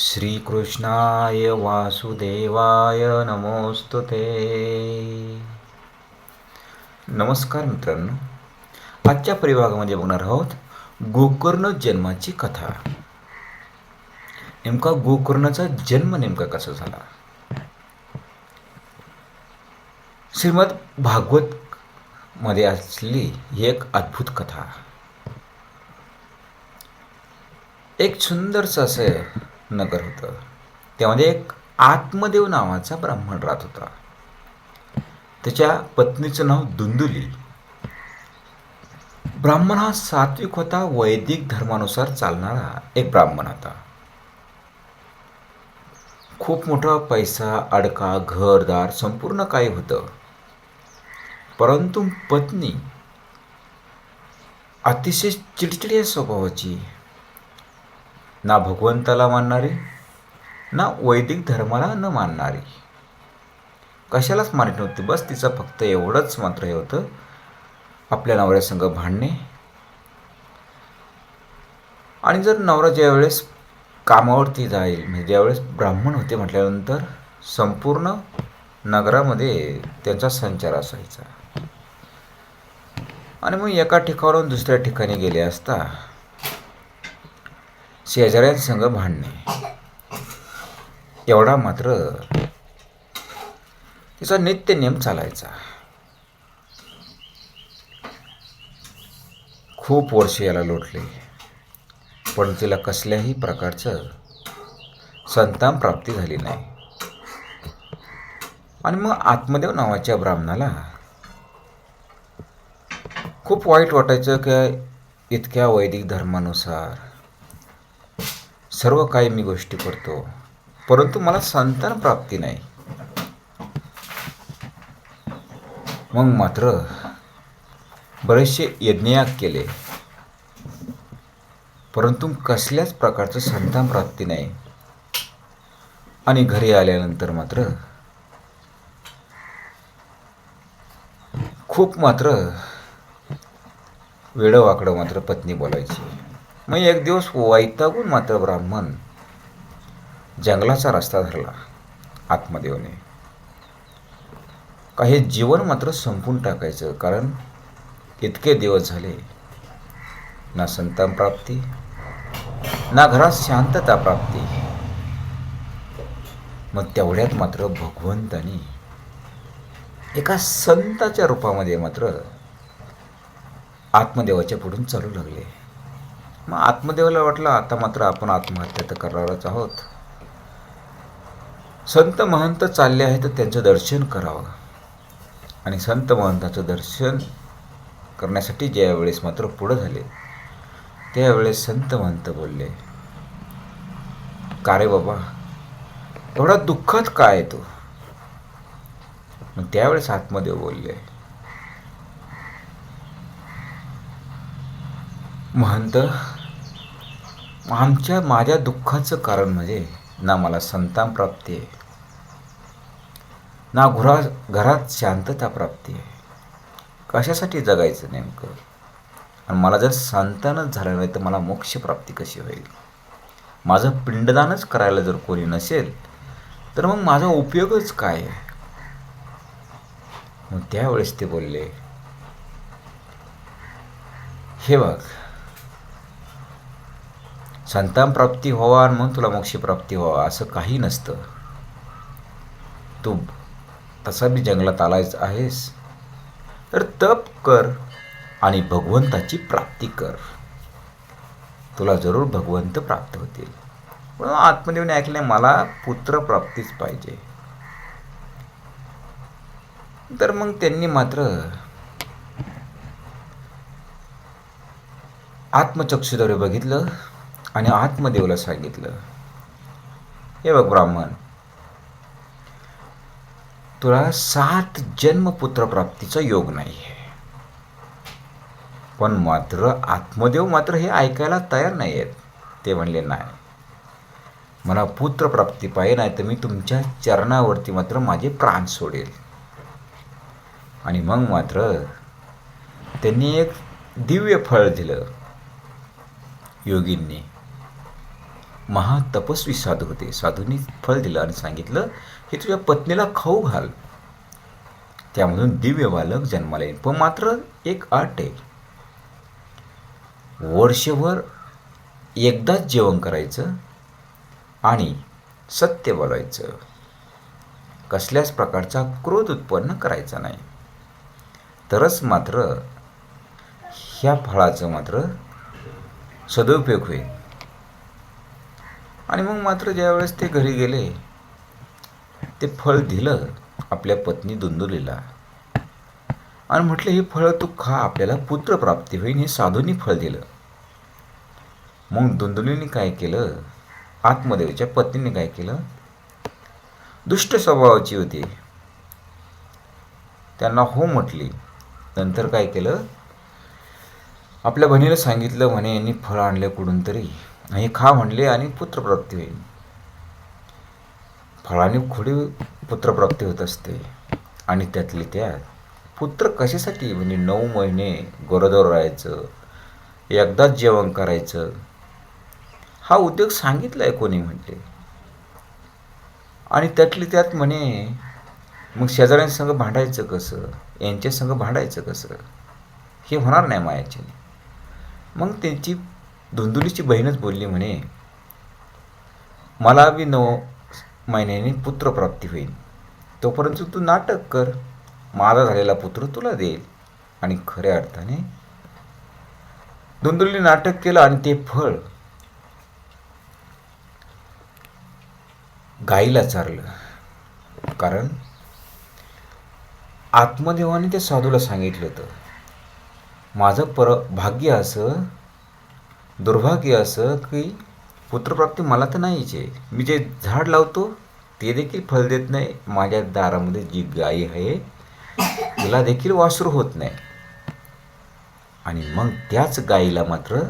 श्रीकृष्णाय वासुदेवाय नमोस्तु ते। नमस्कार मित्रांनो आजच्या परिभागामध्ये बघणार आहोत गोकर्ण जन्माची कथा. नेमका गोकर्णाचा जन्म नेमका कसा झाला? श्रीमद भागवत मध्ये असली ही एक अद्भुत कथा. एक सुंदरचं असं नगर होतं. त्यामध्ये म्हणजे एक आत्मदेव नावाचा ब्राह्मण राहत होता. त्याच्या पत्नीचं नाव दुंदुली. ब्राह्मण हा सात्विक होता वैदिक धर्मानुसार चालणारा एक ब्राह्मण होता. खूप मोठा पैसा अडका घरदार संपूर्ण काही होतं. परंतु पत्नी अतिशय चिडचिड्या स्वभावाची ना भगवंताला मानणारी ना वैदिक धर्माला न मानणारी. कशालाच मानित नव्हती बस तिचं फक्त एवढंच मात्र हे होतं आपल्या नवऱ्यासंग भांडणे. आणि जर नवरा ज्यावेळेस कामावरती जाईल म्हणजे ज्यावेळेस ब्राह्मण होते म्हटल्यानंतर संपूर्ण नगरामध्ये त्यांचा संचार असायचा. आणि मग एका ठिकाणावरून दुसऱ्या ठिकाणी गेले असता शेजाऱ्यांसंग भांडणे. एवढा मात्र तिचा नित्य नियम चालायचा. खूप वर्ष याला लोटले पण तिला कसल्याही प्रकारचं संतान प्राप्ती झाली नाही. आणि मग आत्मदेव नावाच्या ब्राह्मणाला खूप वाईट वाटायचं की इतक्या वैदिक धर्मानुसार सर्व काही मी गोष्टी करतो. परंतु मला संतान प्राप्ती नाही. मग मात्र बरेचसे यज्ञयाग केले. परंतु कसल्याच प्रकारचं संतान प्राप्ती नाही. आणि घरी आल्यानंतर मात्र खूप मात्र वेडं वाकडं मात्र पत्नी बोलायची. मग एक दिवस वैतागून मात्र ब्राह्मण जंगलाचा रस्ता धरला आत्मदेवने. काही जीवन मात्र संपून टाकायचं कारण इतके दिवस झाले ना संतान प्राप्ती ना घरात शांतता प्राप्ती. मग तेवढ्यात मात्र भगवंतानी एका संताच्या रूपामध्ये मात्र आत्मदेवाच्या पुढून चालू लागले. मग आत्मदेवाला वाटलं आता मात्र आपण आत्महत्या तर करणारच आहोत. संत महंत चालले आहे तर त्यांचं दर्शन करावं. आणि संत महंताचं दर्शन करण्यासाठी ज्यावेळेस मात्र पुढं झाले त्यावेळेस संत महंत बोलले का रे बाबा एवढा दुःखात काय तू? मग त्यावेळेस आत्मदेव बोलले महंत आमच्या माझ्या दुःखाचं कारण म्हणजे ना मला संतान प्राप्ती आहे ना घुरा घरात शांतता प्राप्ती आहे. कशासाठी जगायचं नेमकं? आणि मला जर संतानच झालं नाही तर मला मोक्षप्राप्ती कशी होईल? माझं पिंडदानच करायला जर कोणी नसेल तर मग माझा उपयोगच काय आहे? मग त्यावेळेस ते बोलले हे बघ संतान प्राप्ती व्हावा आणि म्हणून तुला मोक्षप्राप्ती व्हावा असं काही नसतं. तू तसा बी जंगलात आलायच आहेस तर तप कर आणि भगवंताची प्राप्ती कर. तुला जरूर भगवंत प्राप्त होतील. म्हणून आत्मदेवने ऐकले मला पुत्रप्राप्तीच पाहिजे. तर मग त्यांनी मात्र आत्मचक्षुद्वारे बघितलं. आणि आत्मदेवला सांगितलं हे बघ ब्राह्मण तुला सात जन्म पुत्रप्राप्तीचा योग नाही आहे पण मात्र आत्मदेव मात्र हे ऐकायला तयार नाही आहेत ते म्हणले नाही. मला पुत्रप्राप्ती पाहिजे नाही तर मी तुमच्या चरणावरती मात्र माझे प्राण सोडेल. आणि मग मात्र त्यांनी एक दिव्य फळ दिलं योगींनी. महातपस्वी साधू होते. साधूंनी फळ दिलं आणि सांगितलं हे तुझ्या पत्नीला खाऊ घाल. त्यामधून दिव्य बालक जन्माला येईल. पण मात्र एक आट आहे. वर्षभर एकदाच जेवण करायचं आणि सत्य बोलायचं. कसल्याच प्रकारचा क्रोध उत्पन्न करायचा नाही. तरच मात्र ह्या फळाचं मात्र सदुपयोग होईल. आणि मग मात्र ज्यावेळेस ते घरी गेले ते फळ दिलं आपल्या पत्नी दुंदुलीला. आणि म्हटलं हे फळ तू खा आपल्याला पुत्रप्राप्ती होईल हे साधूंनी फळ दिलं. मग दुंदुलीने काय केलं? आत्मदेवीच्या पत्नीने काय केलं? दुष्ट स्वभावाची होती. त्यांना हो म्हटली. नंतर काय केलं? आपल्या बहिणीला सांगितलं म्हणे यांनी फळ आणलं कुठून तरी. आणि खा म्हणले आणि पुत्रप्राप्ती होईल. फळाने खोडी पुत्रप्राप्ती होत असते. आणि त्यातली त्यात पुत्र कशासाठी? म्हणजे नऊ महिने गोरदोर राहायचं एकदाच जेवण करायचं. हा उद्योग सांगितला आहे कोणी म्हणते आणि त्यातली त्यात म्हणे मग शेजाऱ्यांसंग भांडायचं कसं? यांच्या संग भांडायचं कसं? हे होणार नाही मायाच्याने. मग त्यांची धुंदुलीची बहीणच बोलली म्हणे मला बी नऊ महिन्याने पुत्रप्राप्ती होईल. तोपर्यंत तू नाटक कर. माझा झालेला पुत्र तुला देईल. आणि खऱ्या अर्थाने धुंदुलीने नाटक केलं आणि ते फळ गाईला चारलं. कारण आत्मदेवाने त्या साधूला सांगितलं होतं माझं पर भाग्य असं दुर्भाग्य असं की पुत्रप्राप्ती मला तर नाहीच आहे. मी जे झाड लावतो ते देखील फल देत नाही. माझ्या दारामध्ये जी गाई आहे तिला देखील वासरू होत नाही. आणि मग त्याच गाईला मात्र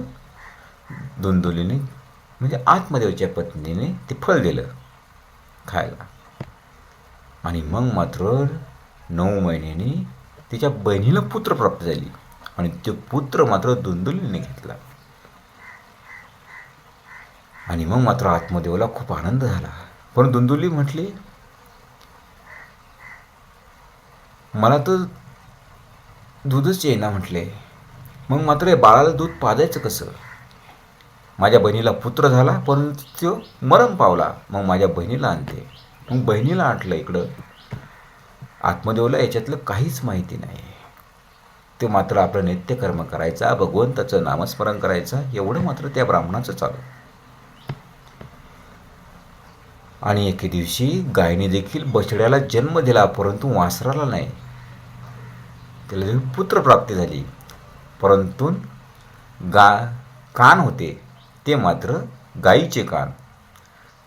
दुंदुलीने म्हणजे आत्मदेवच्या पत्नीने ते फळ दिलं खायला. आणि मग मात्र नऊ महिन्यांनी तिच्या बहिणीला पुत्र प्राप्त झाली. आणि तो पुत्र मात्र दुंदुलीने घेतला. आणि मग मात्र आत्मदेवाला खूप आनंद झाला. पण दुंदुली म्हटली मला तर दूधच येईना म्हटले. मग मात्र या बाळाला दूध पाजायचं कसं? माझ्या बहिणीला पुत्र झाला परंतु तो मरण पावला. मग माझ्या बहिणीला आणते मग बहिणीला आणलं इकडं. आत्मदेवला याच्यातलं काहीच माहिती नाही. ते मात्र आपलं नित्यकर्म करायचा भगवंताचं नामस्मरण करायचं एवढं मात्र त्या ब्राह्मणाचं चालू. आणि एके दिवशी गायने देखील बछड्याला जन्म दिला परंतु वासराला नाही. त्याला देखील पुत्रप्राप्ती झाली. परंतु गा कान होते ते मात्र गाईचे कान.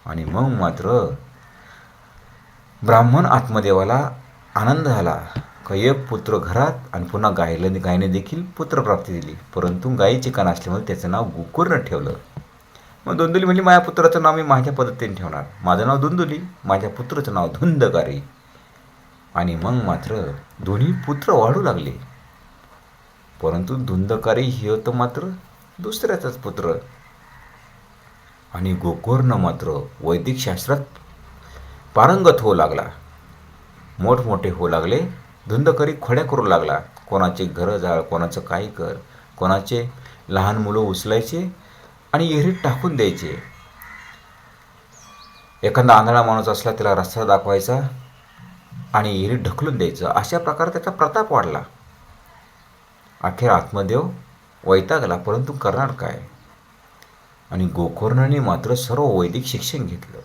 आणि मग मात्र ब्राह्मण आत्मदेवाला आनंद झाला. का एक पुत्र घरात आणि पुन्हा गायला गायने देखील पुत्रप्राप्ती दिली. परंतु गायीचे कान असल्यामुळे त्याचं नाव गोकुर्ण ठेवलं. मग धुंदुली म्हणजे माझ्या पुत्राचं नाव मी माझ्या पद्धतीने ठेवणार. माझं नाव धुंदुली माझ्या पुत्राचं नाव धुंदकारी आणि मग मात्र दोन्ही पुत्र वाढू लागले. परंतु धुंदकारी हे होतं मात्र दुसऱ्याचाच पुत्र. आणि गोकर्ण मात्र वैदिक शास्त्रात पारंगत होऊ लागला. मोठमोठे होऊ लागले. धुंदकरी खोड्या करू लागला. कोणाचे घरं जाळ कोणाचं काही कर कोणाचे लहान मुलं उचलायचे आणि विहिरीत टाकून द्यायचे. एखादा आंधळा माणूस असला त्याला रस्ता दाखवायचा आणि विहिरीत ढकलून द्यायचं. अशा प्रकारे त्याचा प्रताप वाढला. अखेर आत्मदेव वैतागला परंतु करणार काय? आणि गोकर्णाने मात्र सर्व वैदिक शिक्षण घेतलं.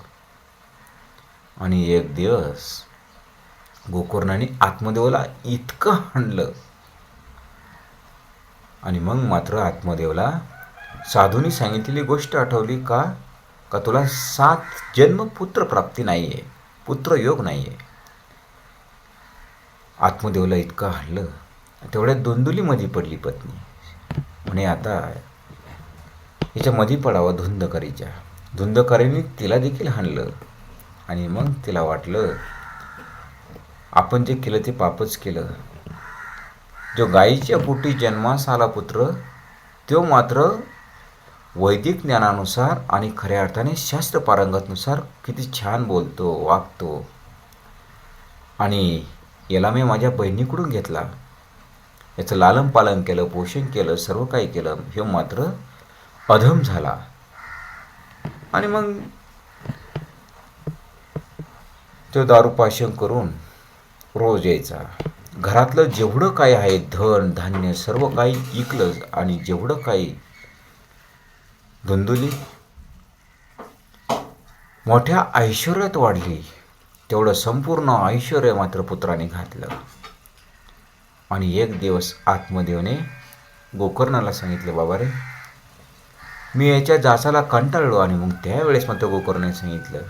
आणि एक दिवस गोकर्णाने आत्मदेवाला इतकं हाणलं. आणि मग मात्र आत्मदेवला साधूंनी सांगितलेली गोष्ट आठवली का? का तुला सात जन्म पुत्र प्राप्ती नाही आहे पुत्रयोग नाही आहे आत्मदेवला इतकं हल्लं तेवढ्या दोंदुलीमध्ये पडली पत्नी. म्हणे आता हिच्या मधी पडावा धुंदकरीच्या. धुंदकरीने तिला देखील हाणलं. आणि मग तिला वाटलं आपण जे केलं ते पापच केलं. जो गायीच्या पोटी जन्मास आला पुत्र तो मात्र वैदिक ज्ञानानुसार आणि खऱ्या अर्थाने शास्त्र पारंगतनुसार किती छान बोलतो वागतो. आणि याला मी माझ्या बहिणीकडून घेतला. याचं लालन पालन केलं पोषण केलं सर्व काही केलं हे मात्र अधम झाला. आणि मग तो दारूपाशन करून रोज यायचा. घरातलं जेवढं काही आहे धन धान्य सर्व काही इकलं आणि जेवढं काही धुंदुली मोठ्या ऐश्वर्यात वाढली. तेवढं संपूर्ण ऐश्वर मात्र पुत्राने घातलं. आणि एक दिवस आत्मदेवने गोकर्णाला सांगितलं बाबा रे मी याच्या जासाला कंटाळलो आणि मग त्यावेळेस मात्र गोकर्णाने सांगितलं.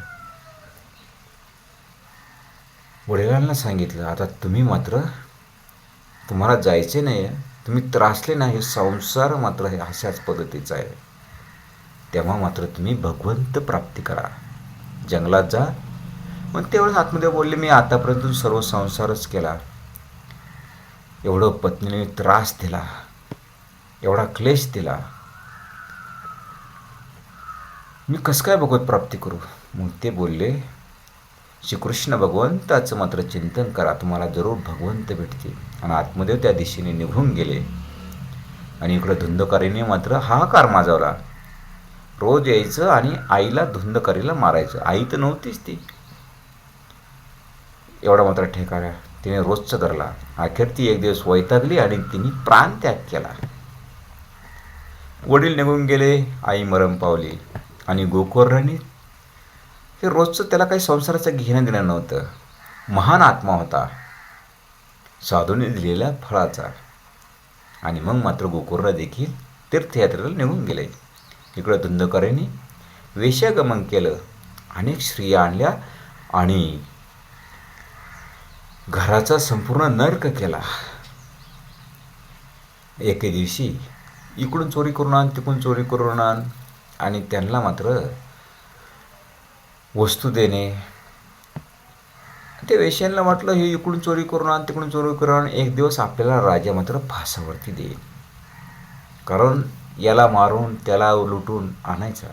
वडिलांना सांगितलं आता तुम्ही मात्र तुम्हाला जायचे नाही आहे तुम्ही त्रासले नाही. संसार मात्र हे अशाच पद्धतीचा आहे. तेव्हा मात्र तुम्ही भगवंत प्राप्ती करा. जंगलात जा. मग तेवढंच आत्मदेव बोलले मी आतापर्यंत सर्व संसारच केला. एवढं पत्नीने त्रास दिला. एवढा क्लेश दिला. मी कसं काय भगवत प्राप्ती करू? मग ते बोलले श्रीकृष्ण भगवंताचं मात्र चिंतन करा. तुम्हाला जरूर भगवंत भेटतील. आणि आत्मदेव त्या दिशेने निघून गेले. आणि इकडं धुंदकारीने मात्र हाकार माजवला. रोज यायचं आणि आईला धुंदकारीला मारायचं. आई तर नव्हतीच ती. एवढा मात्र ठेकाळा तिने रोजचं धरला. अखेर ती एक दिवस वैतागली आणि तिने प्राण त्याग केला. वडील निघून गेले आई मरम पावली. आणि गोकुर्राने हे रोजचं त्याला काही संसाराचं घेणं देणं नव्हतं. महान आत्मा होता. साधूने दिलेल्या फळाचा. आणि मग मात्र गोकुर्णा देखील तीर्थयात्रेला निघून गेले. इकडं धुंदकरांनी वेश्यागमन केलं. अनेक स्त्रिया आणल्या आणि घराचा संपूर्ण नर्क केला. एके दिवशी इकडून चोरी करून आण तिकडून चोरी करून आण आणि त्यांना मात्र वस्तू देणे. ते वेश्यांना वाटलं हे इकडून चोरी करून आण तिकडून चोरी करून आण. एक दिवस आपल्याला राजा मात्र फासावरती देईल. कारण याला मारून त्याला लुटून आणायचा.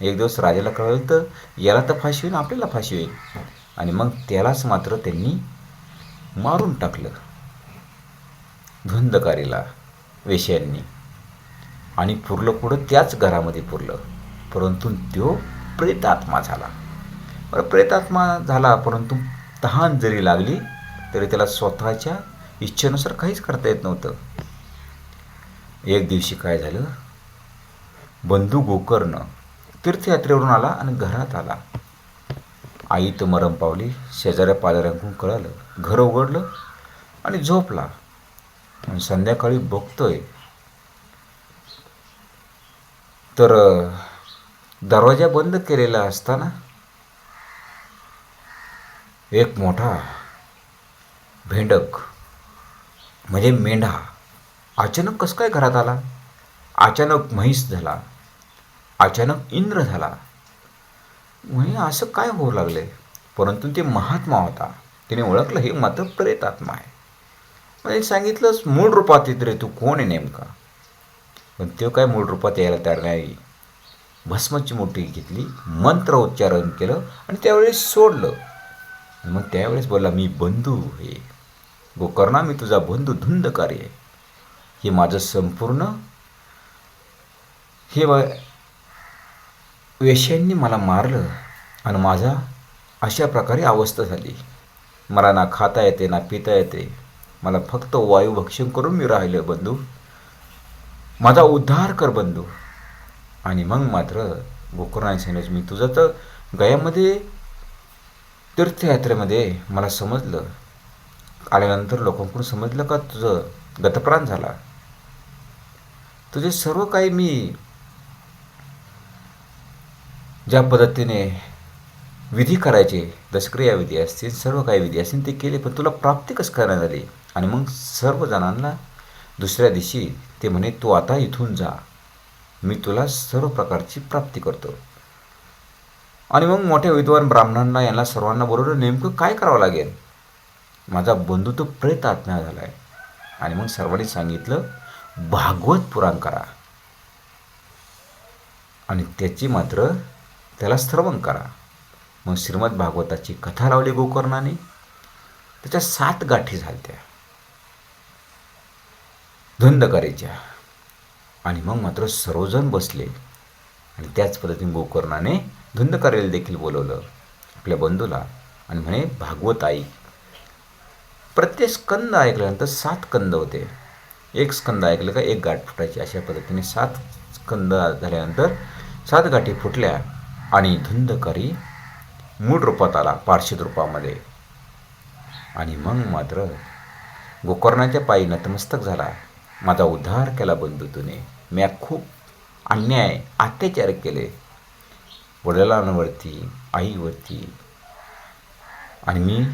एक दिवस राजाला कळलं तर याला तर फाशी होईल आपल्याला फाशी होईल. आणि मग त्यालाच मात्र त्यांनी मारून टाकलं. धुंदकारीला वेश्यांनी. आणि पुरलं पुढं त्याच घरामध्ये पुरलं. परंतु तो प्रेतात्मा झाला. बरं प्रेतात्मा झाला परंतु तहान जरी लागली तरी त्याला स्वतःच्या इच्छेनुसार काहीच करता येत नव्हतं. एक दिवशी काय झालं? बंधू गोकर्ण. तीर्थयात्रेवरून आला आणि घरात आला. आई तर मरम पावली शेजाऱ्या पाजाऱ्यांकडून कळालं घर उघडलं आणि झोपला. आणि संध्याकाळी बघतोय. तर दरवाजा बंद केलेला असताना एक मोठा भेंडक म्हणजे मेंढा अचानक कसं काय घरात आला? अचानक म्हैस झाला. अचानक इंद्र झाला. म्हणजे असं काय होऊ लागले? परंतु ते महात्मा होता. तिने ओळखलं हे मात्र प्रेतात्मा आहे. म्हणजे सांगितलंच मूळ रूपात येत रे तू. कोण आहे नेमका? पण तो काय मूळ रूपात यायला तयार नाही. भस्माची मोठी घेतली मंत्र उच्चारण केलं आणि त्यावेळेस सोडलं. मग त्यावेळेस बोलला मी बंधू हे गोकर्णा मी तुझा बंधू धुंदकारी आहे. हे माझं संपूर्ण हे वेश्यांनी मला मारलं आणि माझा अशा प्रकारे अवस्था झाली. मला ना खाता येते ना पिता येते. मला फक्त वायुभक्षण करून मी राहिलं बंधू. माझा उद्धार कर बंधू. आणि मग मात्र गोकर्णाने सेनेज मी तुझं तर गयामध्ये तीर्थयात्रेमध्ये मला समजलं. आल्यानंतर लोकांकडून समजलं का तुझं गतप्राण झाला? तुझे सर्व काही मी ज्या पद्धतीने विधी करायचे दशक्रिया विधी असतील सर्व काही विधी असतील ते केले पण तुला प्राप्ती कसं करण्यात आली? आणि मग सर्व जणांना दुसऱ्या दिवशी ते म्हणे तू आता इथून जा. मी तुला सर्व प्रकारची प्राप्ती करतो. आणि मग मोठ्या विद्वान ब्राह्मणांना यांना सर्वांना बरोबर नेमकं काय करावं लागेल? माझा बंधू तो प्रेत आत्म्या झाला आहे आणि मग सर्वांनी सांगितलं भागवत पुराण करा. आणि त्याची मात्र त्याला श्रवण करा. मग श्रीमद भागवताची कथा लावली गोकर्णाने. त्याच्या सात गाठी झालत्या. करायच्या. आणि मग मात्र सर्वजण बसले. आणि त्याच पद्धतीने गोकर्णाने धुंदकारीला देखील बोलवलं. आपल्या बंधूला. आणि म्हणे भागवत ऐक प्रत्येक स्कंद ऐकल्यानंतर सात कंद होते. एक स्कंद ऐकलं का एक गाठ फुटायची. अशा पद्धतीने सात स्कंद झाल्यानंतर सात गाठी फुटल्या. आणि धुंदकारी मूळ रूपात आला पार्श्वित रूपामध्ये. आणि मग मात्र गोकर्णाच्या पायी नतमस्तक झाला. माझा उद्धार केला बंधुतूने म्या खूप अन्याय अत्याचार केले. वडिलांवरती आईवरती. आणि मी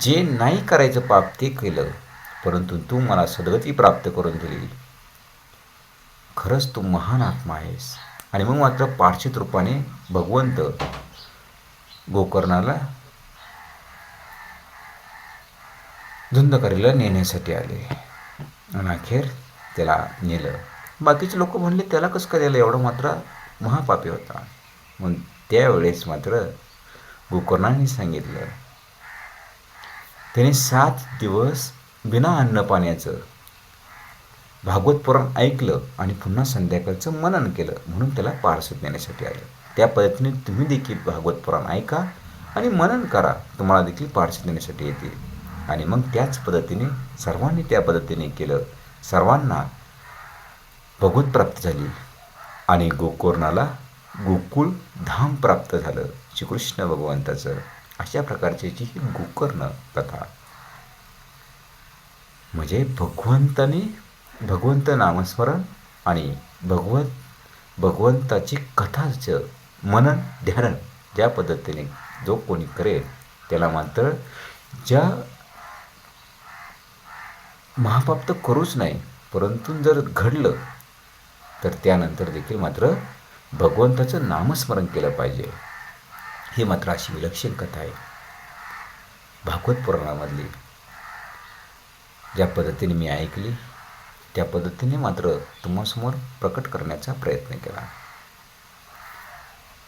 जे नाही करायचं पाप ते केलं परंतु तू मला सद्गती प्राप्त करून दिली. खरंच तू महान आत्मा आहेस. आणि मग मात्र पार्श्वित रूपाने भगवंत गोकर्णाला धुंदकरीला नेण्यासाठी आले. आणि अखेर त्याला नेलं. बाकीचे लोक म्हणले त्याला कसं करायला एवढं एवढा मात्र महापापी होता. मग त्यावेळेस मात्र गोकर्णाने सांगितलं त्याने सात दिवस बिना अन्न पाण्याचं भागवत पुराण ऐकलं आणि पुन्हा संध्याकाळचं मनन केलं म्हणून त्याला पारसूत नेण्यासाठी आलं. त्या पद्धतीने तुम्ही देखील भागवत पुराण ऐका आणि मनन करा. तुम्हाला देखील पारसूत नेण्यासाठी येतील. आणि मग त्याच पद्धतीने सर्वांनी त्या पद्धतीने केलं. सर्वांना भगवत प्राप्त झाली. आणि गोकर्णाला गोकुळ धाम प्राप्त झालं. श्रीकृष्ण भगवंताचं. अशा प्रकारची जी ही गोकर्ण कथा. म्हणजे भगवंताने भगवंत नामस्मरण आणि भगवत भगवंताची कथाचं मनन ध्यान ज्या पद्धतीने जो कोणी करेल त्याला मात्र ज्या महापाप तर करूच नाही परंतु जर घडलं तर त्यानंतर देखील मात्र भगवंताचं नामस्मरण केलं पाहिजे. ही मात्र अशी विलक्षण कथा आहे. भागवत पुराणामधली. ज्या पद्धतीने मी ऐकली त्या पद्धतीने मात्र तुम्हासमोर प्रकट करण्याचा प्रयत्न केला.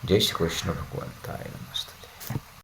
जय श्री कृष्ण भगवंत आहे नमस्ते.